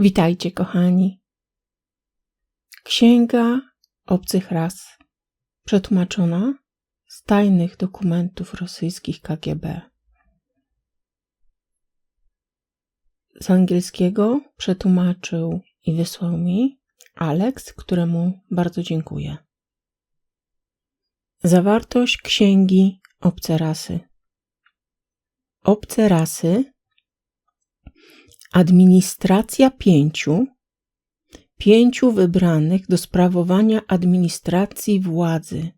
Witajcie, kochani. Księga obcych ras, przetłumaczona z tajnych dokumentów rosyjskich KGB. Z angielskiego przetłumaczył i wysłał mi Alex, któremu bardzo dziękuję. Zawartość księgi Obce rasy. Obce rasy administracja pięciu, pięciu wybranych do sprawowania administracji władzy,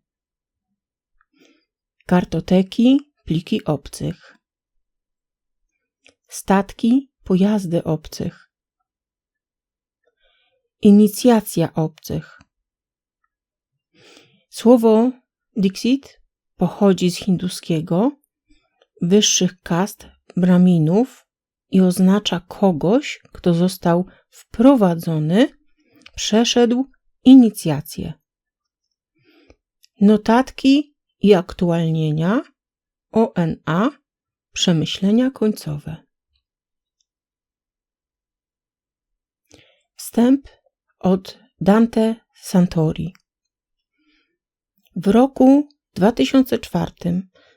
kartoteki, pliki obcych, statki, pojazdy obcych, inicjacja obcych. Słowo Dixit pochodzi z hinduskiego, wyższych kast braminów i oznacza kogoś, kto został wprowadzony, przeszedł inicjację. Notatki i aktualnienia ONA Przemyślenia końcowe. Wstęp od Dante Santori. W roku 2004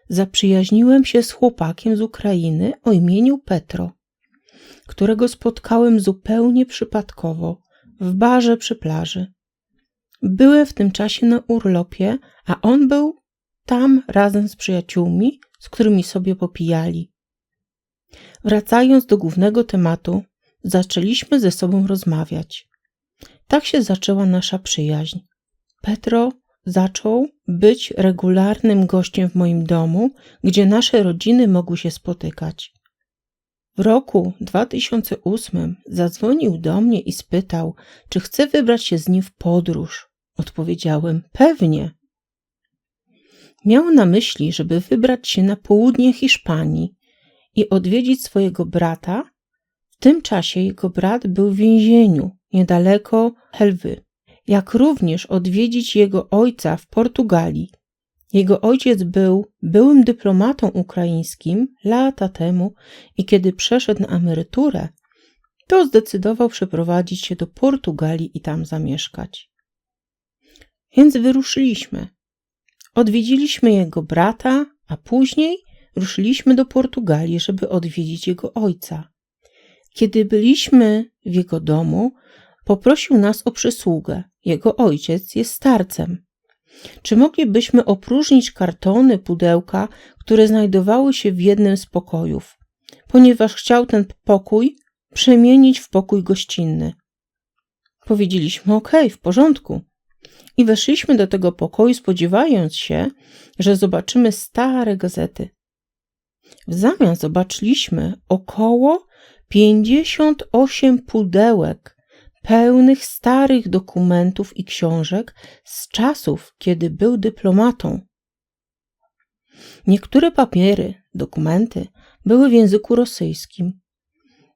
zaprzyjaźniłem się z chłopakiem z Ukrainy o imieniu Petro którego spotkałem zupełnie przypadkowo w barze przy plaży. Byłem w tym czasie na urlopie, a on był tam razem z przyjaciółmi, z którymi sobie popijali. Wracając do głównego tematu, zaczęliśmy ze sobą rozmawiać. Tak się zaczęła nasza przyjaźń. Petro zaczął być regularnym gościem w moim domu, gdzie nasze rodziny mogły się spotykać. W roku 2008 zadzwonił do mnie i spytał, czy chcę wybrać się z nim w podróż. Odpowiedziałem: Pewnie. Miał na myśli, żeby wybrać się na południe Hiszpanii i odwiedzić swojego brata. W tym czasie jego brat był w więzieniu niedaleko Helwy, jak również odwiedzić jego ojca w Portugalii. Jego ojciec był byłym dyplomatą ukraińskim lata temu i kiedy przeszedł na emeryturę, to zdecydował przeprowadzić się do Portugalii i tam zamieszkać. Więc wyruszyliśmy. Odwiedziliśmy jego brata, a później ruszyliśmy do Portugalii, żeby odwiedzić jego ojca. Kiedy byliśmy w jego domu, poprosił nas o przysługę. Jego ojciec jest starcem. Czy moglibyśmy opróżnić kartony, pudełka, które znajdowały się w jednym z pokojów, ponieważ chciał ten pokój przemienić w pokój gościnny? Powiedzieliśmy: OK, w porządku. I weszliśmy do tego pokoju, spodziewając się, że zobaczymy stare gazety. W zamian zobaczyliśmy około 58 pudełek pełnych starych dokumentów i książek z czasów, kiedy był dyplomatą. Niektóre papiery, dokumenty były w języku rosyjskim.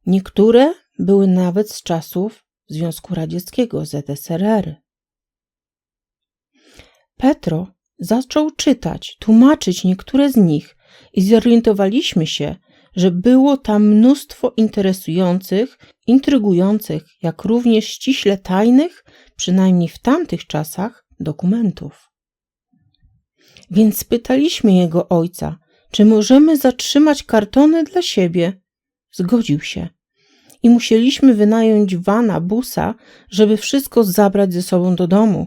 Niektóre były nawet z czasów Związku Radzieckiego ZSRR. Petro zaczął czytać, tłumaczyć niektóre z nich i zorientowaliśmy się, że było tam mnóstwo interesujących, intrygujących, jak również ściśle tajnych, przynajmniej w tamtych czasach, dokumentów. Więc spytaliśmy jego ojca, czy możemy zatrzymać kartony dla siebie. Zgodził się. I musieliśmy wynająć wana, busa, żeby wszystko zabrać ze sobą do domu.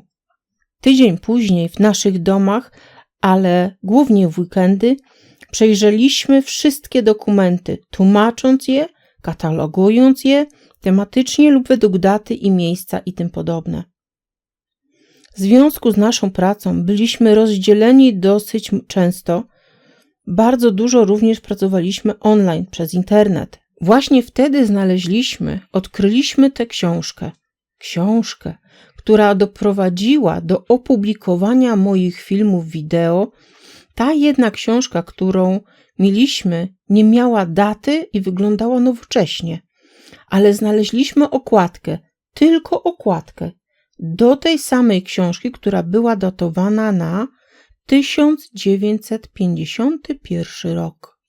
Tydzień później w naszych domach, ale głównie w weekendy, Przejrzeliśmy wszystkie dokumenty, tłumacząc je, katalogując je tematycznie lub według daty i miejsca i tym podobne. W związku z naszą pracą byliśmy rozdzieleni dosyć często. Bardzo dużo również pracowaliśmy online przez internet. Właśnie wtedy znaleźliśmy, odkryliśmy tę książkę. Książkę, która doprowadziła do opublikowania moich filmów wideo ta jedna książka, którą mieliśmy, nie miała daty i wyglądała nowocześnie, ale znaleźliśmy okładkę, tylko okładkę, do tej samej książki, która była datowana na 1951 rok.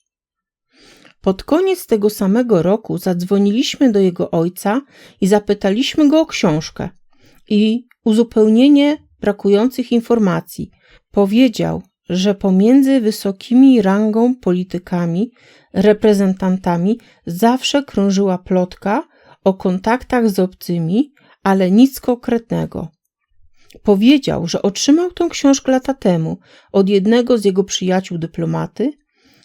Pod koniec tego samego roku zadzwoniliśmy do jego ojca i zapytaliśmy go o książkę i uzupełnienie brakujących informacji. Powiedział, że pomiędzy wysokimi rangą politykami, reprezentantami zawsze krążyła plotka o kontaktach z obcymi, ale nic konkretnego. Powiedział, że otrzymał tę książkę lata temu od jednego z jego przyjaciół dyplomaty,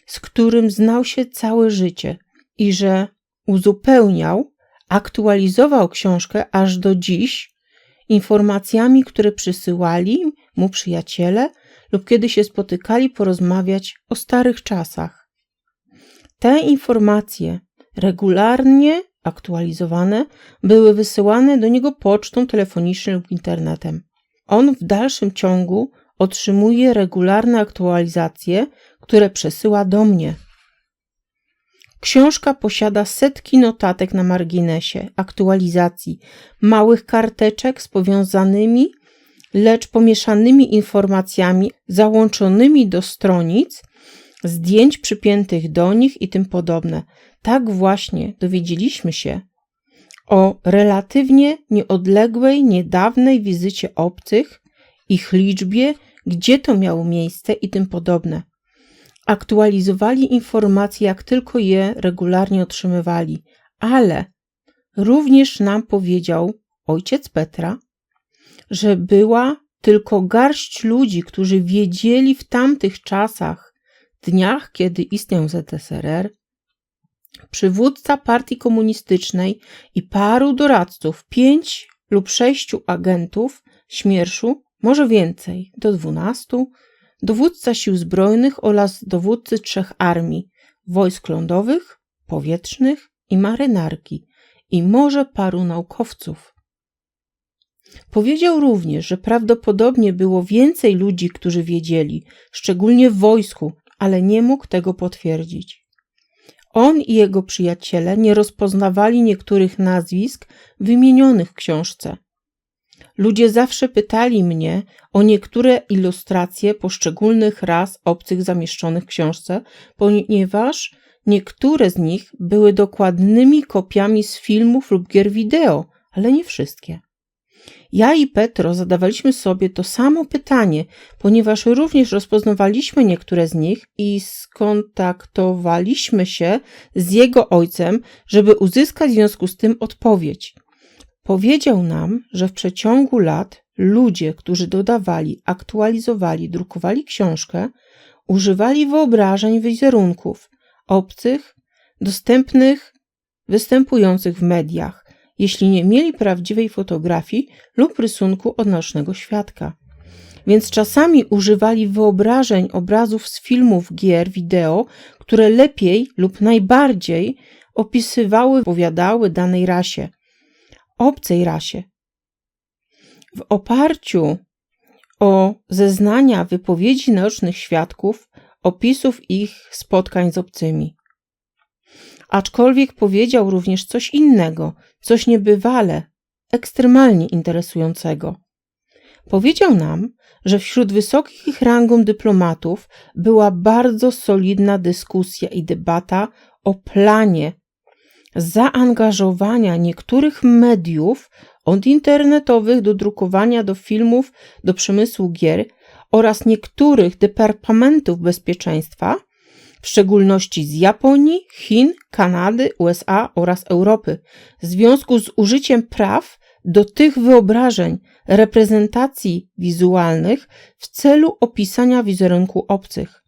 z którym znał się całe życie i że uzupełniał, aktualizował książkę aż do dziś informacjami, które przysyłali mu przyjaciele lub kiedy się spotykali porozmawiać o starych czasach. Te informacje regularnie aktualizowane były wysyłane do niego pocztą telefoniczną lub internetem. On w dalszym ciągu otrzymuje regularne aktualizacje, które przesyła do mnie. Książka posiada setki notatek na marginesie, aktualizacji, małych karteczek z powiązanymi, lecz pomieszanymi informacjami załączonymi do stronic, zdjęć przypiętych do nich i tym podobne. Tak właśnie dowiedzieliśmy się o relatywnie nieodległej, niedawnej wizycie obcych, ich liczbie, gdzie to miało miejsce i tym podobne. Aktualizowali informacje, jak tylko je regularnie otrzymywali, ale również nam powiedział ojciec Petra, że była tylko garść ludzi, którzy wiedzieli w tamtych czasach, dniach, kiedy istniał ZSRR, przywódca partii komunistycznej i paru doradców, pięć lub sześciu agentów śmierszu, może więcej, do dwunastu, dowódca sił zbrojnych oraz dowódcy trzech armii, wojsk lądowych, powietrznych i marynarki i może paru naukowców. Powiedział również, że prawdopodobnie było więcej ludzi, którzy wiedzieli, szczególnie w wojsku, ale nie mógł tego potwierdzić. On i jego przyjaciele nie rozpoznawali niektórych nazwisk wymienionych w książce. Ludzie zawsze pytali mnie o niektóre ilustracje poszczególnych ras obcych zamieszczonych w książce, ponieważ niektóre z nich były dokładnymi kopiami z filmów lub gier wideo, ale nie wszystkie. Ja i Petro zadawaliśmy sobie to samo pytanie, ponieważ również rozpoznawaliśmy niektóre z nich i skontaktowaliśmy się z jego ojcem, żeby uzyskać w związku z tym odpowiedź. Powiedział nam, że w przeciągu lat ludzie, którzy dodawali, aktualizowali, drukowali książkę, używali wyobrażeń wizerunków obcych, dostępnych, występujących w mediach, jeśli nie mieli prawdziwej fotografii lub rysunku odnośnego świadka. Więc czasami używali wyobrażeń obrazów z filmów, gier, wideo, które lepiej lub najbardziej opisywały, powiadały danej rasie, obcej rasie. W oparciu o zeznania wypowiedzi naocznych świadków, opisów ich spotkań z obcymi. Aczkolwiek powiedział również coś innego, coś niebywale, ekstremalnie interesującego. Powiedział nam, że wśród wysokich rangą dyplomatów była bardzo solidna dyskusja i debata o planie zaangażowania niektórych mediów, od internetowych do drukowania do filmów, do przemysłu gier oraz niektórych departamentów bezpieczeństwa w szczególności z Japonii, Chin, Kanady, USA oraz Europy, w związku z użyciem praw do tych wyobrażeń, reprezentacji wizualnych w celu opisania wizerunku obcych.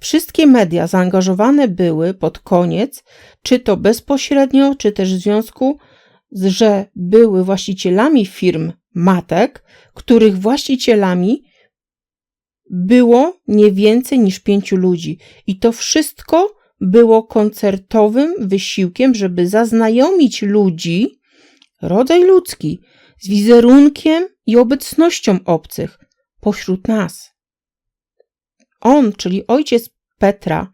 Wszystkie media zaangażowane były pod koniec, czy to bezpośrednio, czy też w związku, z, że były właścicielami firm matek, których właścicielami było nie więcej niż pięciu ludzi i to wszystko było koncertowym wysiłkiem, żeby zaznajomić ludzi, rodzaj ludzki, z wizerunkiem i obecnością obcych pośród nas. On, czyli ojciec Petra,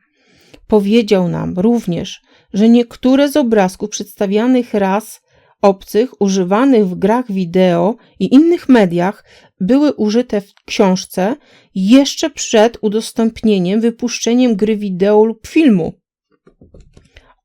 powiedział nam również, że niektóre z obrazków przedstawianych raz obcych używanych w grach wideo i innych mediach były użyte w książce jeszcze przed udostępnieniem, wypuszczeniem gry wideo lub filmu.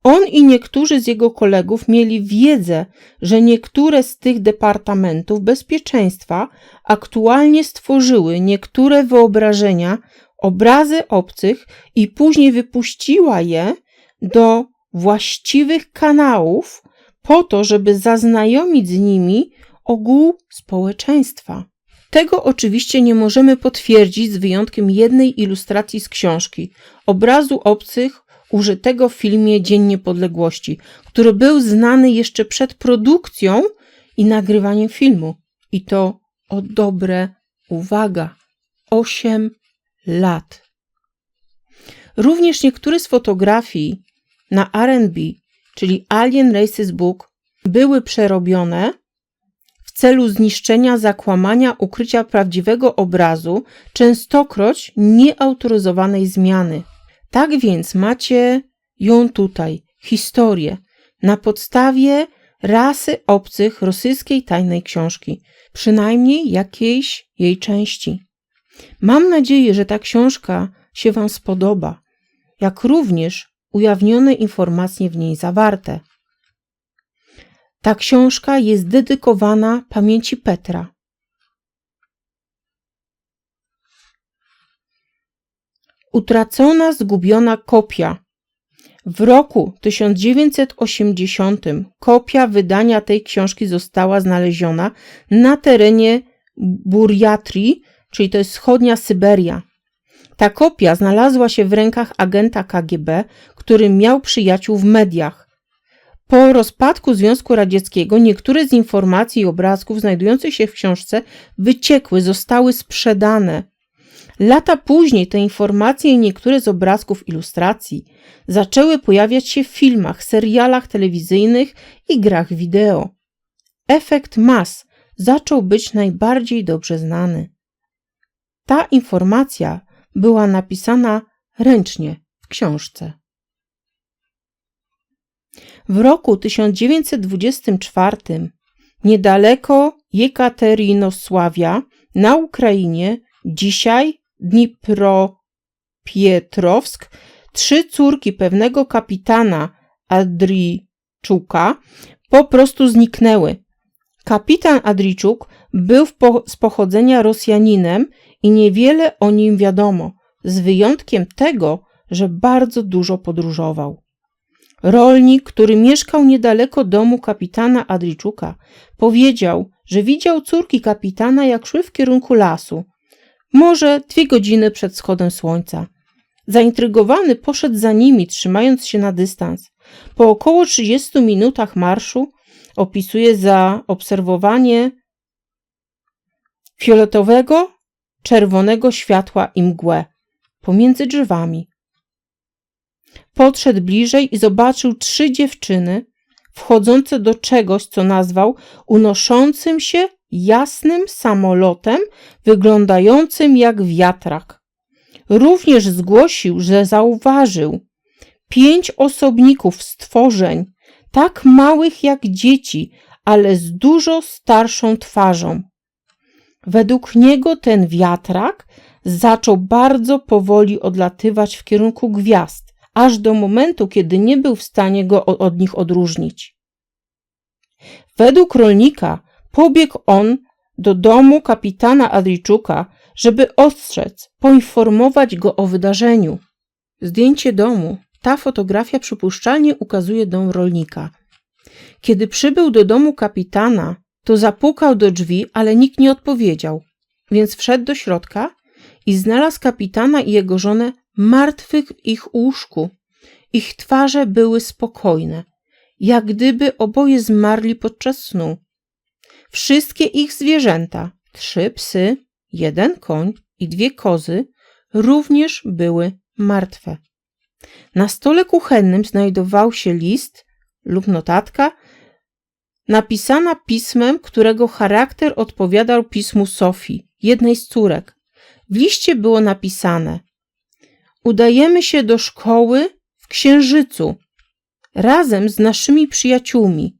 On i niektórzy z jego kolegów mieli wiedzę, że niektóre z tych departamentów bezpieczeństwa aktualnie stworzyły niektóre wyobrażenia, obrazy obcych i później wypuściła je do właściwych kanałów po to, żeby zaznajomić z nimi ogół społeczeństwa. Tego oczywiście nie możemy potwierdzić z wyjątkiem jednej ilustracji z książki obrazu obcych użytego w filmie Dzień Niepodległości, który był znany jeszcze przed produkcją i nagrywaniem filmu. I to o dobre, uwaga, 8 lat. Również niektóre z fotografii na RB, czyli Alien Races Book, były przerobione w celu zniszczenia, zakłamania, ukrycia prawdziwego obrazu, częstokroć nieautoryzowanej zmiany. Tak więc macie ją tutaj, historię, na podstawie rasy obcych rosyjskiej tajnej książki, przynajmniej jakiejś jej części. Mam nadzieję, że ta książka się Wam spodoba, jak również ujawnione informacje w niej zawarte. Ta książka jest dedykowana pamięci Petra. Utracona, zgubiona kopia. W roku 1980 kopia wydania tej książki została znaleziona na terenie Burjatrii, czyli to jest wschodnia Syberia. Ta kopia znalazła się w rękach agenta KGB, który miał przyjaciół w mediach. Po rozpadku Związku Radzieckiego niektóre z informacji i obrazków znajdujących się w książce wyciekły, zostały sprzedane. Lata później te informacje i niektóre z obrazków ilustracji zaczęły pojawiać się w filmach, serialach telewizyjnych i grach wideo. Efekt mas zaczął być najbardziej dobrze znany. Ta informacja była napisana ręcznie w książce. W roku 1924 niedaleko Jekaterinosławia na Ukrainie, dzisiaj Dnipropietrowsk, trzy córki pewnego kapitana Adriczuka po prostu zniknęły. Kapitan Adriczuk był po z pochodzenia Rosjaninem i niewiele o nim wiadomo, z wyjątkiem tego, że bardzo dużo podróżował. Rolnik, który mieszkał niedaleko domu kapitana Adriczuka, powiedział, że widział córki kapitana, jak szły w kierunku lasu, może dwie godziny przed wschodem słońca. Zaintrygowany poszedł za nimi, trzymając się na dystans. Po około 30 minutach marszu opisuje zaobserwowanie fioletowego, czerwonego światła i mgłę pomiędzy drzewami. Podszedł bliżej i zobaczył trzy dziewczyny wchodzące do czegoś, co nazwał unoszącym się jasnym samolotem wyglądającym jak wiatrak. Również zgłosił, że zauważył pięć osobników stworzeń, tak małych jak dzieci, ale z dużo starszą twarzą. Według niego ten wiatrak zaczął bardzo powoli odlatywać w kierunku gwiazd, aż do momentu, kiedy nie był w stanie go od nich odróżnić. Według rolnika pobiegł on do domu kapitana Adriczuka, żeby ostrzec, poinformować go o wydarzeniu. Zdjęcie domu. Ta fotografia przypuszczalnie ukazuje dom rolnika. Kiedy przybył do domu kapitana, to zapukał do drzwi, ale nikt nie odpowiedział, więc wszedł do środka i znalazł kapitana i jego żonę martwych w ich łóżku. Ich twarze były spokojne, jak gdyby oboje zmarli podczas snu. Wszystkie ich zwierzęta, trzy psy, jeden koń i dwie kozy, również były martwe. Na stole kuchennym znajdował się list lub notatka napisana pismem, którego charakter odpowiadał pismu Sofii, jednej z córek. W liście było napisane: Udajemy się do szkoły w Księżycu razem z naszymi przyjaciółmi.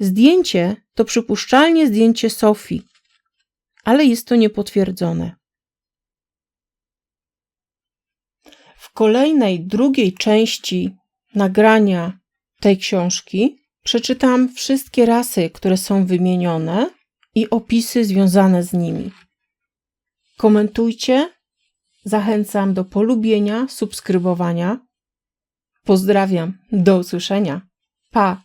Zdjęcie to przypuszczalnie zdjęcie Sofii, ale jest to niepotwierdzone. W kolejnej, drugiej części nagrania tej książki przeczytam wszystkie rasy, które są wymienione i opisy związane z nimi. Komentujcie. Zachęcam do polubienia, subskrybowania. Pozdrawiam. Do usłyszenia. Pa.